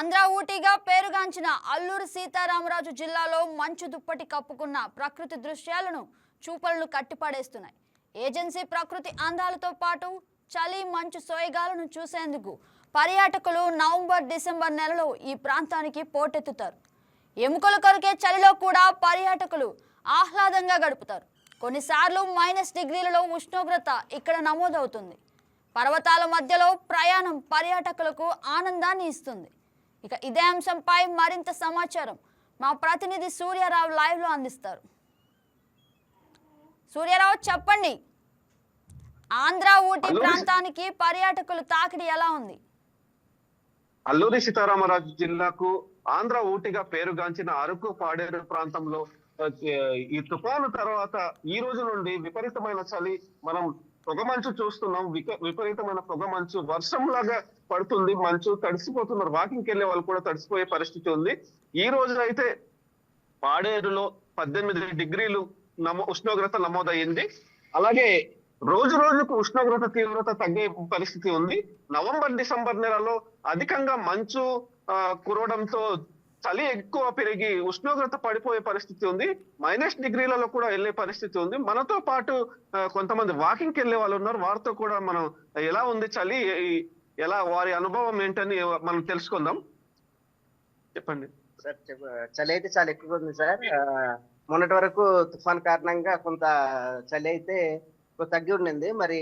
ఆంధ్ర ఊటీగా పేరుగాంచిన అల్లూరు సీతారామరాజు జిల్లాలో మంచు దుప్పటి కప్పుకున్న ప్రకృతి దృశ్యాలను చూపలను కట్టిపడేస్తున్నాయి. ఏజెన్సీ ప్రకృతి అందాలతో పాటు చలి మంచు సోయగాలను చూసేందుకు పర్యాటకులు నవంబర్ డిసెంబర్ నెలలో ఈ ప్రాంతానికి పోటెత్తుతారు. ఎముకలు కొరికే చలిలో కూడా పర్యాటకులు ఆహ్లాదంగా గడుపుతారు. కొన్నిసార్లు మైనస్ డిగ్రీలలో ఉష్ణోగ్రత ఇక్కడ నమోదవుతుంది. పర్వతాల మధ్యలో ప్రయాణం పర్యాటకులకు ఆనందాన్ని ఇస్తుంది. ఇక ఇదే అంశంపై మరింత సమాచారం. మా ప్రతినిధి సూర్యారావు లైవ్లో అందిస్తారు. సూర్యారావు చెప్పండి. ఆంధ్ర ఊటీ ప్రాంతానికి పర్యాటకులు తాకిడి ఎలా ఉంది? అల్లూరి సీతారామరాజు జిల్లాకు ఆంధ్ర ఊటిగా పేరుగాంచిన అరకు పాడేరు ప్రాంతంలో ఈ తుఫాను తర్వాత ఈ రోజు నుండి విపరీతమైన చలి మనం పొగమంచు చూస్తున్నాం. విక- విపరీతమైన పొగమంచు వర్షం లాగా పడుతుంది. మంచు తడిసిపోతున్నారు. వాకింగ్కి వెళ్ళే వాళ్ళు కూడా తడిసిపోయే పరిస్థితి ఉంది. ఈ రోజు అయితే పాడేరులో పద్దెనిమిది డిగ్రీలు నమో ఉష్ణోగ్రత నమోదయ్యింది. అలాగే రోజు రోజుకు ఉష్ణోగ్రత తీవ్రత తగ్గే పరిస్థితి ఉంది. నవంబర్ డిసెంబర్ నెలలో అధికంగా మంచు కురవడంతో చలి ఎక్కువ పెరిగి ఉష్ణోగ్రత పడిపోయే పరిస్థితి ఉంది. మైనస్ డిగ్రీలలో కూడా వెళ్ళే పరిస్థితి ఉంది. మనతో పాటు కొంతమంది వాకింగ్ వెళ్ళే వాళ్ళు ఉన్నారు. వారితో కూడా మనం ఎలా ఉంది చలి ఎలా వారి అనుభవం ఏంటని మనం తెలుసుకుందాం. చెప్పండి. సార్ చలి అయితే చాలా ఎక్కువగా ఉంది సార్. మొన్నటి వరకు తుఫాన్ కారణంగా కొంత చలి అయితే తగ్గి ఉండింది. మరి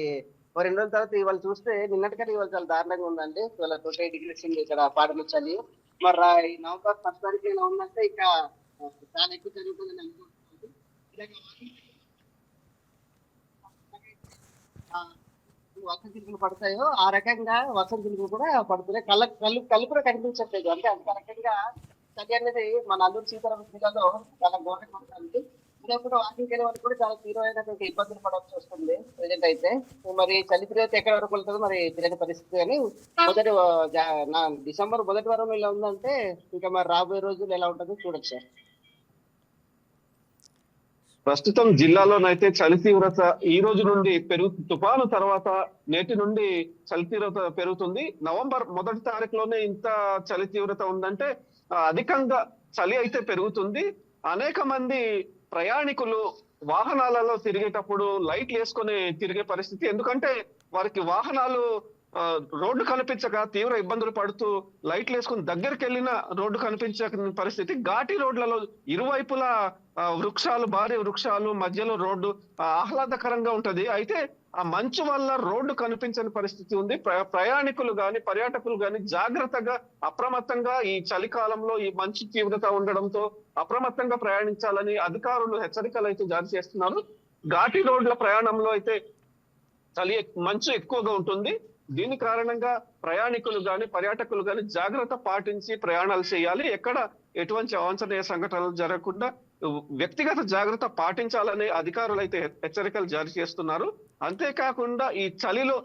ఒక రెండు రోజుల తర్వాత ఇవాళ చూస్తే నిన్నటికంటే ఇవాళ చాలా దారుణంగా ఉందండి. ఇవాళ ట్వంటీ డిగ్రీస్ ఉంది ఇక్కడ పాటలు చలి. మరి ఈ నవంబర్ ఫస్ట్ తారీఖు ఇలా ఉందంటే ఇక చాలా ఎక్కువ జరుగుతుందని అనుకుంటున్నాను. ఇలాగ చిలుకలు వర్షం పడతాయో ఆ రకంగా వర్షం చిలుకలు కూడా పడుతున్నాయి. కళ్ళ కళ్ళు కళ్ళు కూడా కనిపించట్లేదు. అంటే అంత రకంగా చలి అనేది మన అల్లూరు సీతారామ జిల్లాలో చాలా ఘోరంగా ఉంటుంది. ఇదే కూడా వాకింగ్ వెళ్ళే కూడా చాలా తీవ్రమైనటువంటి ఇబ్బందులు పడాల్సి వస్తుంది ప్రజెంట్ అయితే. మరి చలి తీవ్రత ఎక్కడ వరకు వెళ్తుందో మరి తెలియని పరిస్థితి కానీ మొదటి నా డిసెంబర్ మొదటి వారం ఇలా ఉందంటే ఇంకా మరి రాబోయే రోజులు ఎలా ఉంటుందో చూడొచ్చు సార్. ప్రస్తుతం జిల్లాలోనైతే చలి తీవ్రత ఈ రోజు నుండి పెరుగు తుఫాను తర్వాత నేటి నుండి చలి తీవ్రత పెరుగుతుంది. నవంబర్ మొదటి తారీఖులోనే ఇంత చలి తీవ్రత ఉందంటే అధికంగా చలి అయితే పెరుగుతుంది. అనేక మంది ప్రయాణికులు వాహనాలలో తిరిగేటప్పుడు లైట్లు వేసుకొని తిరిగే పరిస్థితి. ఎందుకంటే వారికి వాహనాలు రోడ్డు కనిపించక తీవ్ర ఇబ్బందులు పడుతూ లైట్లు వేసుకుని దగ్గరికి వెళ్ళిన రోడ్డు కనిపించని పరిస్థితి. ఘాటి రోడ్లలో ఇరువైపులా వృక్షాలు భారీ వృక్షాలు మధ్యలో రోడ్డు ఆహ్లాదకరంగా ఉంటది. అయితే ఆ మంచు వల్ల రోడ్డు కనిపించని పరిస్థితి ఉంది. ప్రయాణికులు గాని పర్యాటకులు గాని జాగ్రత్తగా అప్రమత్తంగా ఈ చలికాలంలో ఈ మంచు తీవ్రత ఉండడంతో అప్రమత్తంగా ప్రయాణించాలని అధికారులు హెచ్చరికలు అయితే జారీ చేస్తున్నారు. ఘాటి రోడ్ల ప్రయాణంలో అయితే చలి మంచు ఎక్కువగా ఉంటుంది. దీని కారణంగా ప్రయాణికులు గాని పర్యాటకులు గాని జాగ్రత్త పాటించి ప్రయాణాలు చేయాలి. ఎక్కడ ఎటువంటి అవాంఛనీయ సంఘటనలు జరగకుండా వ్యక్తిగత జాగ్రత్త పాటించాలని అధికారులు అయితే హెచ్చరికలు జారీ చేస్తున్నారు. అంతేకాకుండా ఈ చలిలో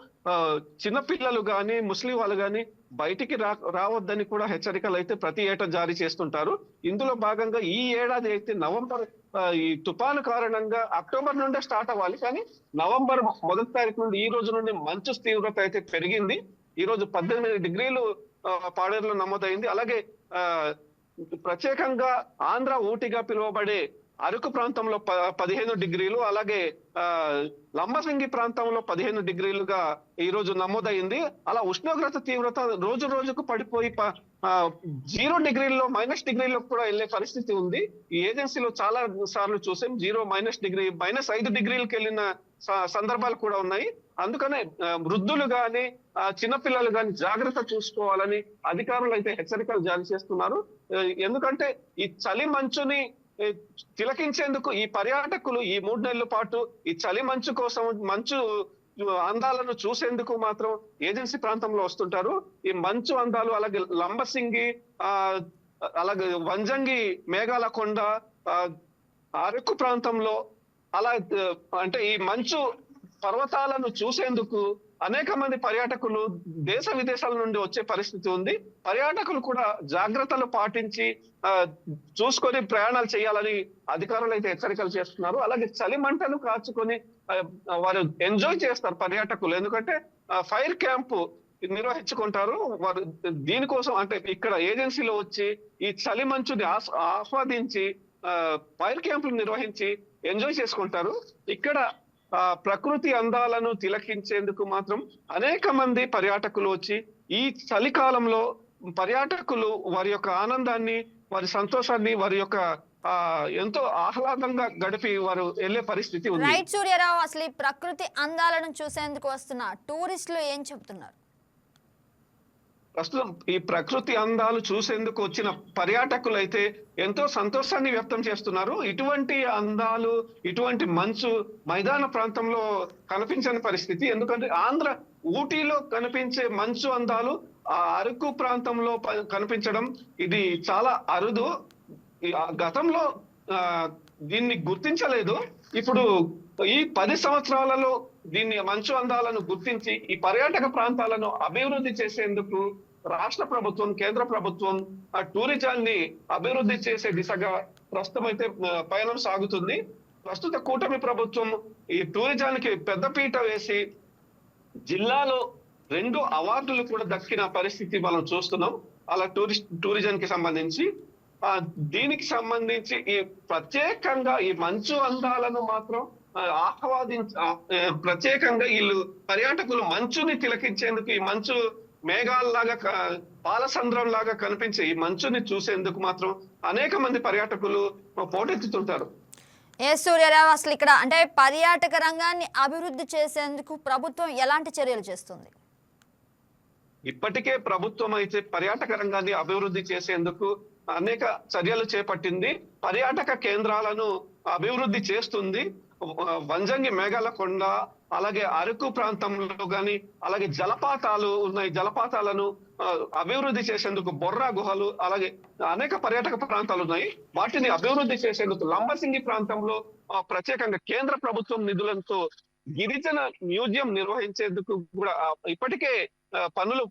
చిన్నపిల్లలు కానీ ముస్లిం వాళ్ళు గాని బయటికి రా రావద్దని కూడా హెచ్చరికలు అయితే ప్రతి ఏటా జారీ చేస్తుంటారు. ఇందులో భాగంగా ఈ ఏడాది అయితే నవంబర్ ఈ తుఫాను కారణంగా అక్టోబర్ నుండే స్టార్ట్ అవ్వాలి. కానీ నవంబర్ మొదటి తారీఖు నుండి ఈ రోజు నుండి మంచు తీవ్రత అయితే పెరిగింది. ఈ రోజు పద్దెనిమిది డిగ్రీలు పాడేరులో నమోదైంది. అలాగే ఆ ప్రత్యేకంగా ఆంధ్ర ఊటిగా పిలువబడే అరకు ప్రాంతంలో ప పదిహేను డిగ్రీలు అలాగే ఆ లంబసింగి ప్రాంతంలో పదిహేను డిగ్రీలుగా ఈ రోజు నమోదైంది. అలా ఉష్ణోగ్రత తీవ్రత రోజు రోజుకు పడిపోయి జీరో డిగ్రీల్లో మైనస్ డిగ్రీలో కూడా వెళ్ళే పరిస్థితి ఉంది. ఈ ఏజెన్సీలో చాలా సార్లు చూసాం జీరో మైనస్ డిగ్రీ మైనస్ ఐదు డిగ్రీలకు వెళ్ళిన స- సందర్భాలు కూడా ఉన్నాయి. అందుకనే వృద్ధులు గాని చిన్నపిల్లలు గాని జాగ్రత్త చూసుకోవాలని అధికారులు అయితే హెచ్చరికలు జారీ చేస్తున్నారు. ఎందుకంటే ఈ చలి మంచుని తిలకించేందుకు ఈ పర్యాటకులు ఈ మూడు నెలల పాటు ఈ చలి మంచు కోసం మంచు అందాలను చూసేందుకు మాత్రం ఏజెన్సీ ప్రాంతంలో వస్తుంటారు. ఈ మంచు అందాలు అలాగే లంబసింగి ఆ అలాగే వంజంగి మేఘాల కొండ అరకు ప్రాంతంలో అలా అంటే ఈ మంచు పర్వతాలను చూసేందుకు అనేక మంది పర్యాటకులు దేశ విదేశాల నుండి వచ్చే పరిస్థితి ఉంది. పర్యాటకులు కూడా జాగ్రత్తలు పాటించి చూసుకొని ప్రయాణాలు చేయాలని అధికారులు అయితే హెచ్చరికలు చేస్తున్నారు. అలాగే చలి మంటలు కాచుకొని వారు ఎంజాయ్ చేస్తారు పర్యాటకులు. ఎందుకంటే ఫైర్ క్యాంప్ నిర్వహించుకుంటారు. వారు దీనికోసం అంటే ఇక్కడ ఏజెన్సీలో వచ్చి ఈ చలి మంచుని ఆస్- ఆస్వాదించి ఫైర్ క్యాంపులు నిర్వహించి ఎంజాయ్ చేసుకుంటారు. ఇక్కడ ప్రకృతి అందాలను తిలకించేందుకు మాత్రం అనేక మంది పర్యాటకులు వచ్చి ఈ చలికాలంలో పర్యాటకులు వారి యొక్క ఆనందాన్ని వారి సంతోషాన్ని వారి యొక్క ఆ ఎంతో ఆహ్లాదంగా గడిపి వారు వెళ్ళే పరిస్థితి ఉంది. రైట్ సూర్యరావు అసలు ఈ ప్రకృతి అందాలను చూసేందుకు వస్తున్న టూరిస్టులు ఏం చెప్తున్నారు? ప్రస్తుతం ఈ ప్రకృతి అందాలు చూసేందుకు వచ్చిన పర్యాటకులు అయితే ఎంతో సంతోషాన్ని వ్యక్తం చేస్తున్నారు. ఇటువంటి అందాలు ఇటువంటి మంచు మైదాన ప్రాంతంలో కనిపించని పరిస్థితి. ఎందుకంటే ఆంధ్ర ఊటీలో కనిపించే మంచు అందాలు ఆ అరకు ప్రాంతంలో ప- కనిపించడం ఇది చాలా అరుదు. గతంలో దీన్ని గుర్తించలేదు. ఇప్పుడు ఈ పది సంవత్సరాలలో దీన్ని మంచు అందాలను గుర్తించి ఈ పర్యాటక ప్రాంతాలను అభివృద్ధి చేసేందుకు రాష్ట్ర ప్రభుత్వం కేంద్ర ప్రభుత్వం ఆ టూరిజాన్ని అభివృద్ధి చేసే దిశగా ప్రస్తుతం అయితే పయనం సాగుతుంది. ప్రస్తుత కూటమి ప్రభుత్వం ఈ టూరిజానికి పెద్దపీట వేసి జిల్లాలో రెండు అవార్డులు కూడా దక్కిన పరిస్థితి మనం చూస్తున్నాం. అలా టూరిస్ట్ టూరిజం కి సంబంధించి దీనికి సంబంధించి ఈ ప్రత్యేకంగా ఈ మంచు అందాలను మాత్రం ఆహ్వాదించ ప్రత్యేకంగా వీళ్ళు పర్యాటకులు మంచుని తిలకించేందుకు ఈ మంచు మేఘాల్లాగా పాలసంద్రం లాగా కనిపించే ఈ మంచుని చూసేందుకు మాత్రం అనేక మంది పర్యాటకులు పోటెత్తుతుంటారు ఏ సూర్యారావు అసలు ఇక్కడ? అంటే పర్యాటక రంగాన్ని అభివృద్ధి చేసేందుకు ప్రభుత్వం ఎలాంటి చర్యలు చేస్తుంది? ఇప్పటికే ప్రభుత్వం అయితే పర్యాటక రంగాన్ని అభివృద్ధి చేసేందుకు అనేక చర్యలు చేపట్టింది. పర్యాటక కేంద్రాలను అభివృద్ధి చేస్తుంది. వంజంగి మేఘాల కొండ అలాగే అరకు ప్రాంతంలో కానీ అలాగే జలపాతాలు ఉన్నాయి. జలపాతాలను అభివృద్ధి చేసేందుకు బొర్రా గుహలు అలాగే అనేక పర్యాటక ప్రాంతాలు ఉన్నాయి. వాటిని అభివృద్ధి చేసేందుకు లంబసింగి ప్రాంతంలో ప్రత్యేకంగా కేంద్ర ప్రభుత్వం నిధులతో గిరిజన మ్యూజియం నిర్వహించేందుకు కూడా ఇప్పటికే పనులు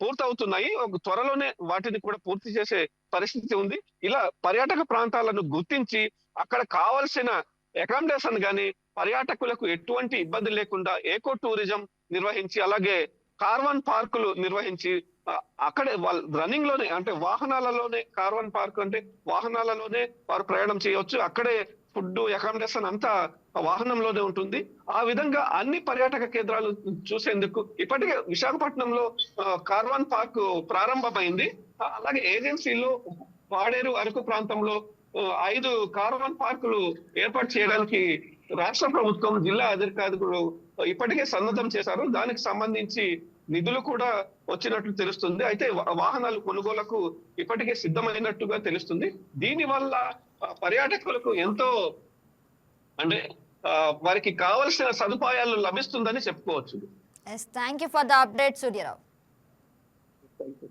పూర్తవుతున్నాయి. ఒక త్వరలోనే వాటిని కూడా పూర్తి చేసే పరిస్థితి ఉంది. ఇలా పర్యాటక ప్రాంతాలను గుర్తించి అక్కడ కావలసిన అకామిడేషన్ గాని పర్యాటకులకు ఎటువంటి ఇబ్బంది లేకుండా ఏకో టూరిజం నిర్వహించి అలాగే కార్వన్ పార్కులు నిర్వహించి అక్కడే వాళ్ళ రన్నింగ్లోనే అంటే వాహనాలలోనే కార్వన్ పార్క్ అంటే వాహనాలలోనే వారు ప్రయాణం చేయవచ్చు. అక్కడే ఫుడ్ అకామిడేషన్ అంతా వాహనంలోనే ఉంటుంది. ఆ విధంగా అన్ని పర్యాటక కేంద్రాలు చూసేందుకు ఇప్పటికే విశాఖపట్నంలో కార్వాన్ పార్క్ ప్రారంభమైంది. అలాగే ఏజెన్సీలు పాడేరు అరకు ప్రాంతంలో ఐదు కార్వాన్ పార్కులు ఏర్పాటు చేయడానికి రాష్ట్ర ప్రభుత్వం జిల్లా అధికారులు ఇప్పటికే సన్నద్ధం చేశారు. దానికి సంబంధించి నిధులు కూడా వచ్చినట్లు తెలుస్తుంది. అయితే వాహనాలు కొనుగోలకు ఇప్పటికే సిద్ధమైనట్టుగా తెలుస్తుంది. దీని వల్ల పర్యాటకులకు ఎంతో అంటే వారికి కావలసిన సదుపాయాలు లభిస్తుందని చెప్పుకోవచ్చు thank you for the update Suryarao Thank you.